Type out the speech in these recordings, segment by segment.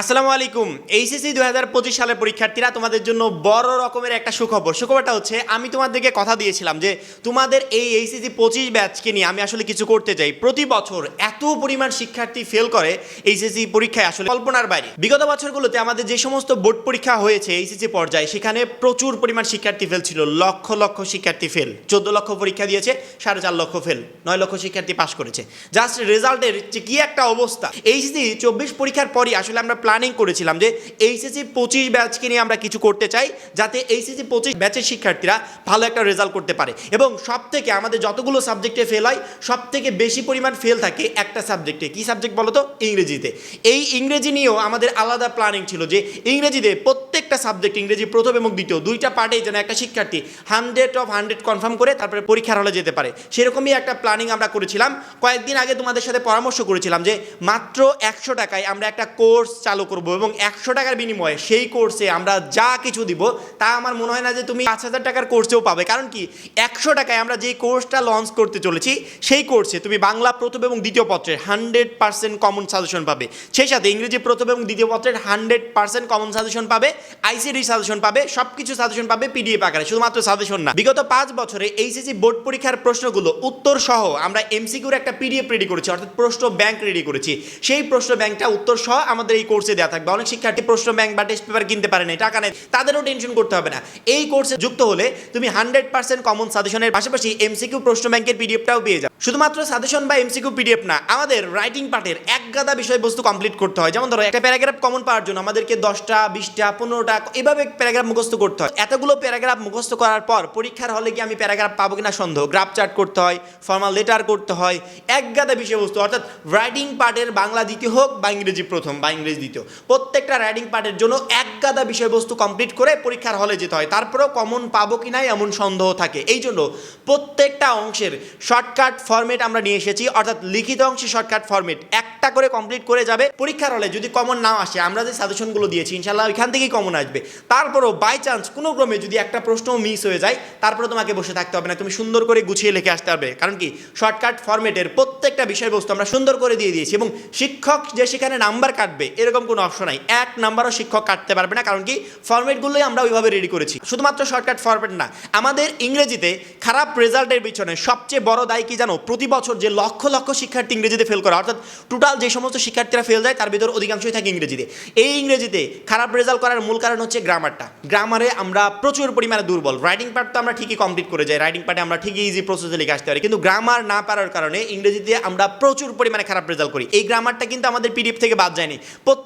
আসসালামু আলাইকুম। এইচএসসি দু হাজার পঁচিশ সালের পরীক্ষার্থীরা তোমাদের জন্য বড় রকমের একটা সুখবর। সুখবরটা হচ্ছে, আমি তোমাদেরকে কথা দিয়েছিলাম যে তোমাদের এই এইচএসসি পঁচিশ ব্যাচকে নিয়ে আমি আসলে কিছু করতে চাই। প্রতি বছর এত পরিমাণ শিক্ষার্থী ফেল করে এইচএসসি পরীক্ষায় আসলে কল্পনার বাইরে। বিগত বছরগুলোতে আমাদের যে সমস্ত বোর্ড পরীক্ষা হয়েছে এইচএসসি পর্যায়ে, সেখানে প্রচুর পরিমাণ শিক্ষার্থী ফেল ছিল। লক্ষ লক্ষ শিক্ষার্থী ফেল চোদ্দ লক্ষ পরীক্ষা দিয়েছে, সাড়ে চার লক্ষ ফেল নয় লক্ষ শিক্ষার্থী পাশ করেছে। জাস্ট রেজাল্টের যে কি একটা অবস্থা। এইচএসসি চব্বিশ পরীক্ষার পরই আসলে আমরা প্ল্যানিং করেছিলাম যে এইচএসসি পঁচিশ ব্যাচকে নিয়ে আমরা কিছু করতে চাই, যাতে এইচএসসি পঁচিশ ব্যাচের শিক্ষার্থীরা ভালো একটা রেজাল্ট করতে পারে। এবং সব থেকে আমাদের যতগুলো সাবজেক্টে ফেল হয় সব থেকে বেশি পরিমাণ ফেল থাকে একটা সাবজেক্টে কি সাবজেক্ট বলো তো ইংরেজিতে। এই ইংরেজি নিয়েও আমাদের আলাদা প্ল্যানিং ছিল যে ইংরেজিতে প্রত্যেকটা সাবজেক্ট ইংরেজি প্রথম এবং দ্বিতীয়, দুইটা পার্টেই যেন একটা শিক্ষার্থী হান্ড্রেড অফ হান্ড্রেড কনফার্ম করে তারপরে পরীক্ষার হলে যেতে পারে। সেরকমই একটা প্ল্যানিং আমরা করেছিলাম। কয়েকদিন আগে তোমাদের সাথে পরামর্শ করেছিলাম যে মাত্র একশো টাকায় আমরা একটা কোর্স চালু করব এবং একশো টাকার বিনিময়ে সেই কোর্সে আমরা যা কিছু দিব, তা আমার মনে হয় না যে তুমি পাঁচ হাজার টাকার কোর্সেও পাবে। কারণ কি? একশো টাকায় আমরা যেই কোর্সটা লঞ্চ করতে চলেছি, সেই কোর্সে তুমি বাংলা প্রথম এবং দ্বিতীয় পত্রের হান্ড্রেড পার্সেন্ট কমন সাজেশন পাবে। সেই সাথে ইংরেজি প্রথম এবং দ্বিতীয় পত্রের হান্ড্রেড পার্সেন্ট কমন সাজেশন পাবে আইসিডি সাজেশন পাবে সব কিছু সাজেশন পাবে পিডিএফ আকারে, শুধুমাত্র সাজেশন না। বিগত পাঁচ বছরে এইচএসসি বোর্ড পরীক্ষার প্রশ্নগুলো, উত্তর সহ আমরা এমসিকিউর একটা পিডিএফ রেডি করেছি, অর্থাৎ প্রশ্ন ব্যাংক রেডি করেছি। সেই প্রশ্ন ব্যাংকটা উত্তর সহ আমাদের এই কোর্সে দেওয়া থাকবে। অনেক শিক্ষার্থী প্রশ্ন ব্যাংক বা টেস্ট পেপার কিনতে পারে না টাকা নেই, তাদেরও টেনশন করতে হবে না। এই কোর্সে যুক্ত হলে তুমি হান্ড্রেড পার্সেন্ট কমন সাজেশনের পাশাপাশি এমসিকিউ প্রশ্ন ব্যাংকের পিডিএফটাও পেয়ে যাও শুধুমাত্র সাজেশন বা এমসিকিউ পিডিএফ না, আমাদের রাইটিং পার্টের এক গাদা বিষয়বস্তু কমপ্লিট করতে হয়। যেমন ধরো, একটা প্যারাগ্রাফ কমন পাওয়ার জন্য আমাদেরকে দশটা, বিশটা, পনেরোটা এভাবে প্যারাগ্রাফ মুখস্থ করতে হয়। এতগুলো প্যারাগ্রাফ মুখস্থ করার পর পরীক্ষার হলে গিয়ে আমি প্যারাগ্রাফ পাবো কিনা সন্দেহ। গ্রাফ চার্ট করতে হয় ফর্মাল লেটার করতে হয় এক গাদা বিষয়বস্তু। অর্থাৎ রাইটিং পার্টের বাংলা দ্বিতীয় হোক বা ইংরেজি প্রথম, বা ইংরেজি দ্বিতীয়। প্রত্যেকটা রাইডিং পার্টের জন্য এক গাদা বিষয়বস্তু কমপ্লিট করে পরীক্ষার হলে যেতে হয়। তারপরেও কমন পাবো কি নাই এমন সন্দেহ থাকে। এই জন্য প্রত্যেকটা অংশের শর্টকাট ফরম্যাট আমরা নিয়ে এসেছি। অর্থাৎ লিখিত অংশে শর্টকাট ফরম্যাট একটা করে কমপ্লিট করে যাবে পরীক্ষার হলে যদি কমন না আসে। আমরা যে সাজেশনগুলো দিয়েছি ইনশাল্লাহ ওইখান থেকেই কমন আসবে। তারপরও বাই চান্স কোনো ক্রমে যদি একটা প্রশ্ন মিস হয়ে যায়, তারপরে তোমাকে বসে থাকতে হবে না। তুমি সুন্দর করে গুছিয়ে লিখে আসতে পারবে। কারণ কি? শর্টকাট ফরম্যাটের প্রত্যেকটা বিষয়বস্তু আমরা সুন্দর করে দিয়ে দিয়েছি এবং শিক্ষক যে সেখানে নাম্বার কাটবে, এরকম কোনো অপশন নাই। এক নাম্বারও শিক্ষক কাটতে পারবে না, কারণ কি? ফরম্যাটগুলোই আমরা ওইভাবে রেডি করেছি। শুধুমাত্র শর্টকাট ফরম্যাট না, আমাদের ইংরেজিতে খারাপ রেজাল্টের পিছনে সবচেয়ে বড় দায় কি জানো? প্রতি বছর যে লক্ষ লক্ষ শিক্ষার্থী ইংরেজিতে ফেল করে, অর্থাৎ টোটাল যে সমস্ত শিক্ষার্থীরা ফেল যায়, তার ভিতর অধিকাংশই থাকে ইংরেজিতে। এই ইংরেজিতে খারাপ রেজাল্ট করার মূল কারণ হচ্ছে গ্রামারটা গ্রামারে আমরা প্রচুর পরিমাণে দুর্বল। রাইটিং পার্ট তো আমরা ঠিকই কমপ্লিট করে যাই রাইটিং পার্টে আমরা ঠিকই ইজি প্রসেসে লিখে আসতে পারি। কিন্তু গ্রামার না পারার কারণে ইংরেজিতে আমরা প্রচুর পরিমাণে খারাপ রেজাল্ট করি। এই গ্রামারটা কিন্তু আমাদের পিডিএফ থেকে বাদ যায়নি।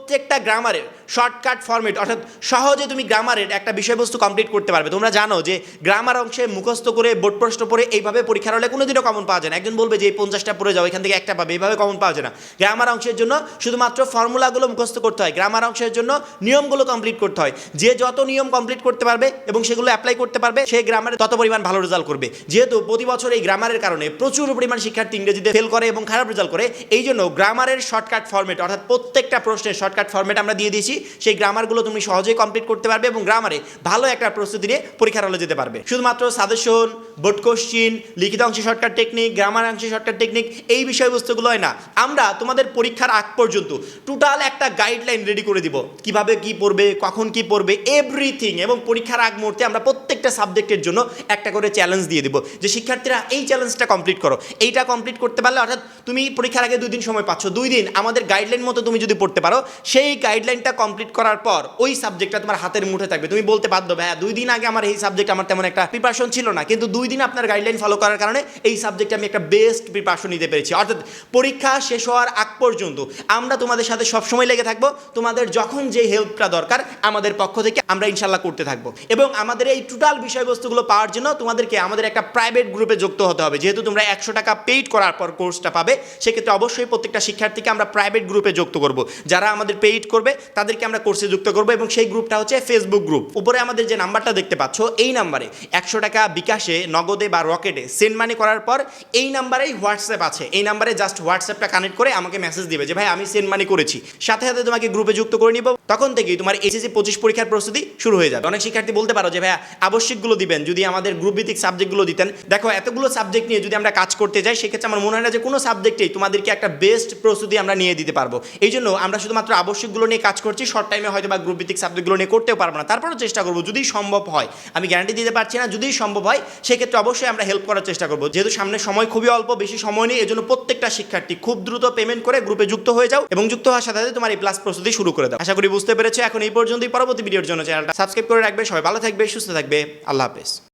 প্রত্যেকটা গ্রামারের শর্টকাট ফরম্যাট অর্থাৎ সহজে তুমি গ্রামারের একটা বিষয়বস্তু কমপ্লিট করতে পারবে। তোমরা জানো যে গ্রামার অংশে মুখস্থ করে বোর্ড প্রশ্ন পড়ে এইভাবে পরীক্ষার হলে কোনোদিনও কমন পাওয়া যায় না। একজন বলবে যে এই পঞ্চাশটা পড়ে যাও, এখান থেকে একটা পাবে, এইভাবে কমন পাওয়া যায় না। গ্রামার অংশের জন্য শুধুমাত্র ফর্মুলাগুলো মুখস্থ করতে হয়। গ্রামার অংশের জন্য নিয়মগুলো কমপ্লিট করতে হয়। যে যত নিয়ম কমপ্লিট করতে পারবে এবং সেগুলো অ্যাপ্লাই করতে পারবে সেই গ্রামারে তত পরিমাণ ভালো রেজাল্ট করবে। যেহেতু প্রতি বছর এই গ্রামারের কারণে প্রচুর পরিমাণ শিক্ষার্থী ইংরেজিতে ফেল করে এবং খারাপ রেজাল্ট করে এই জন্য গ্রামারের শর্টকাট ফর্মেট অর্থাৎ প্রত্যেকটা প্রশ্নের শর্টকাট ফর্মেট আমরা দিয়ে দিয়েছি, সেই গ্রামারগুলো তুমি সহজেই কমপ্লিট করতে পারবে এবং গ্রামারে ভালো একটা প্রস্তুতি নিয়ে পরীক্ষার হলে যেতে পারবে। শুধুমাত্র সাজেশন বোর্ড কোশ্চিন লিখিত অংশে শর্টকাট টেকনিক গ্রামার অংশে শর্টকাট টেকনিক এই বিষয়বস্তুগুলো হয় না। আমরা তোমাদের পরীক্ষার আগ পর্যন্ত টোটাল একটা গাইডলাইন রেডি করে দিব। কীভাবে কি পড়বে, কখন কি পড়বে এভরিথিং এবং পরীক্ষার আগ মুহূর্তে আমরা প্রত্যেকটা সাবজেক্টের জন্য একটা করে চ্যালেঞ্জ দিয়ে দিব যে শিক্ষার্থীরা এই চ্যালেঞ্জটা কমপ্লিট করো। এইটা কমপ্লিট করতে পারলে অর্থাৎ তুমি পরীক্ষার আগে দুই দিন সময় পাচ্ছ। দুই দিন আমাদের গাইডলাইন মতো তুমি যদি পড়তে পারো সেই গাইডলাইনটা কমপ্লিট করার পর ওই সাবজেক্টটা তোমার হাতের মুঠে থাকবে। তুমি বলতে বাধ্য, ভাইয়া, দুই দিন আগে আমার এই সাবজেক্ট আমার তেমন একটা প্রিপারেশন ছিল না। কিন্তু দুই দিন আপনার গাইডলাইন ফলো করার কারণে এই সাবজেক্টে আমি একটা বেস্ট প্রিপারেশন নিতে পেরেছি। অর্থাৎ পরীক্ষা শেষ হওয়ার আগ পর্যন্ত আমরা তোমাদের সাথে সবসময় লেগে থাকব। তোমাদের যখন যে হেল্পটা দরকার, আমাদের পক্ষ থেকে আমরা ইনশাল্লাহ করতে থাকব। এবং আমাদের এই টোটাল বিষয়বস্তুগুলো পাওয়ার জন্য তোমাদেরকে আমাদের একটা প্রাইভেট গ্রুপে যুক্ত হতে হবে। যেহেতু তোমরা একশো টাকা পেইড করার পর কোর্সটা পাবে, সেক্ষেত্রে অবশ্যই প্রত্যেকটা শিক্ষার্থীকে আমরা প্রাইভেট গ্রুপে যুক্ত করব। যারা আমাদের পেইড করবে, তাদেরকে আমরা কোর্সে যুক্ত করব এবং সেই গ্রুপটা হচ্ছে ফেসবুক গ্রুপ উপরে আমাদের যে নাম্বারটা দেখতে পাচ্ছ, এই নাম্বারে একশো টাকা বিকাশে, নগদে বা রকেটে সেন্ড মানি করার পর এই নাম্বারেই হোয়াটসঅ্যাপ আছে। এই নাম্বারে জাস্ট হোয়াটসঅ্যাপটা কানেক্ট করে আমাকে মেসেজ দিবে যে, ভাই, আমি সেন্ড মানি করেছি। সাথে সাথে তোমাকে গ্রুপে যুক্ত করে নিব। তখন থেকেই তোমার এসএসসি পঁচিশ পরীক্ষার প্রস্তুতি শুরু হয়ে যাবে। অনেক শিক্ষার্থী বলতে পারো যে, ভাইয়া আবু আবশ্যিকগুলো দিবেন, যদি আমাদের গ্রুপ ভিত্তিক সাবজেক্টগুলো দিতেন। দেখো, এতগুলো সাবজেক্ট নিয়ে যদি আমরা কাজ করতে যাই, সেক্ষেত্রে আমার মনে হয় না যে কোনো সাবজেক্টেই তোমাদেরকে একটা বেস্ট প্রস্তুতি আমরা নিয়ে দিতে পারব। এই জন্য আমরা শুধুমাত্র আবশ্যিকগুলো নিয়ে কাজ করছি শর্ট টাইমে হয়তো বা গ্রুপ ভিত্তিক সাবজেক্টগুলো নিয়ে করতেও পারব না। তারপরও চেষ্টা করব, যদি সম্ভব হয়। আমি গ্যারান্টি দিতে পারছি না, যদি সম্ভব হয়, সেক্ষেত্রে অবশ্যই আমরা হেল্প করার চেষ্টা করব। যেহেতু সামনে সময় খুবই অল্প, বেশি সময় নেই, এজন্য প্রত্যেকটা শিক্ষার্থী খুব দ্রুত পেমেন্ট করে গ্রুপে যুক্ত হয়ে যাও এবং যুক্ত হওয়ার সাথে সাথে তোমার এই প্লাস প্রস্তুতি শুরু করে দাও। আশা করি বুঝতে পেরেছে। এখন এই পর্যন্তই। পরবর্তী ভিডিওর জন্য চ্যানেলটা সাবস্ক্রাইব করে রাখবে। সবাই ভালো থাকবে, সুস্থ থাকবে। আল্লাহ হাফেজ।